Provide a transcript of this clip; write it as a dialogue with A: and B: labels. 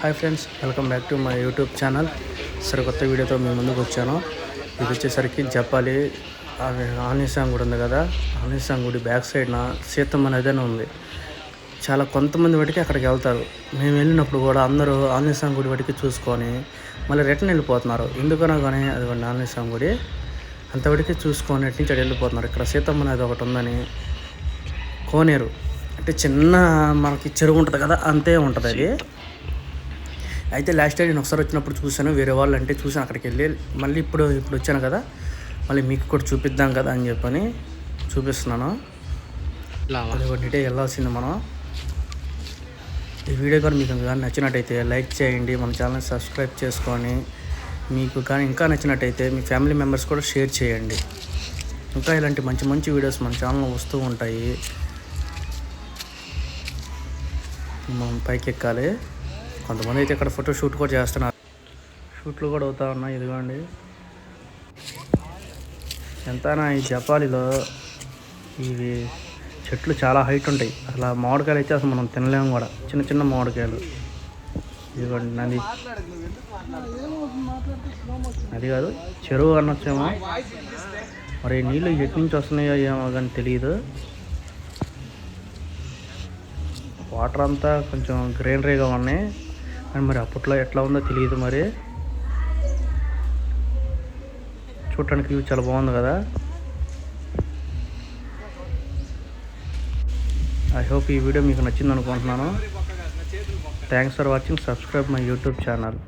A: Hi friends welcome back to my YouTube channel. సరే కొత్త వీడియోతో మేము ముందుకు వచ్చాను. ఇది వచ్చేసరికి జపాలి ఆనిసాంగ్ గుడి ఉంది కదా. ఆనిసాంగ్ గుడి బ్యాక్ సైడ్న సీతమ్మ నది అని ఉంది. చాలా కొంతమంది వాటికి అక్కడికి వెళ్తారు. మేము వెళ్ళినప్పుడు కూడా అందరూ ఆంజనేయస్వామి గుడి వాటికి చూసుకొని మళ్ళీ రిటర్న్ వెళ్ళిపోతున్నారు. ఎందుకనో కానీ అది ఆంజనేయస్వామి గుడి. అంతవరకు చూసుకొని అటు నుంచి వెళ్ళిపోతున్నారు. ఇక్కడ సీతమ్మ నది ఒకటి ఉందని కోనేరు. అంటే చిన్న మనకి చెరువు ఉంటుంది కదా అంతే ఉంటుంది అది. అయితే లాస్ట్ టైం నేను ఒకసారి వచ్చినప్పుడు చూశాను వేరే వాళ్ళు అంటే చూసాను అక్కడికి వెళ్ళి మళ్ళీ ఇప్పుడు ఇప్పుడు వచ్చాను కదా మళ్ళీ మీకు కూడా చూపిద్దాం కదా అని చెప్పని చూపిస్తున్నాను. ఒకటి వెళ్ళాల్సింది మనం. ఈ వీడియో కానీ మీకు కానీ నచ్చినట్టయితే లైక్ చేయండి మన ఛానల్ సబ్స్క్రైబ్ చేసుకొని మీకు కానీ ఇంకా నచ్చినట్టయితే మీ ఫ్యామిలీ మెంబర్స్ కూడా షేర్ చేయండి. ఇంకా ఇలాంటి మంచి మంచి వీడియోస్ మన ఛానల్లో వస్తూ ఉంటాయి. మనం పైకి ఎక్కాలి కొంతమంది అయితే ఇక్కడ ఫోటో షూట్ కూడా చేస్తున్నారు. షూట్లు కూడా అవుతా ఉన్నాయి ఇదిగోండి. ఎంతనా ఈ జపాలిలో ఇవి చెట్లు చాలా హైట్ ఉంటాయి. అసలు మామిడికాయలు అయితే అసలు మనం తినలేము కూడా. చిన్న చిన్న మామిడికాయలు. ఇదిగోండి నది. అది కాదు చెరువు అనొచ్చేమో మరి నీళ్ళు ఎటు నుంచి వస్తున్నాయో ఏమో కానీ తెలియదు వాటర్ అంతా కొంచెం గ్రీనరీగా ఉన్నాయి. కానీ మరి అప్పట్లో ఎట్లా ఉందో తెలియదు మరి. చూడటానికి వ్యూ చాలా బాగుంది కదా. ఐ హోప్ ఈ వీడియో మీకు నచ్చింది అనుకుంటున్నాను. Thanks for watching subscribe my YouTube channel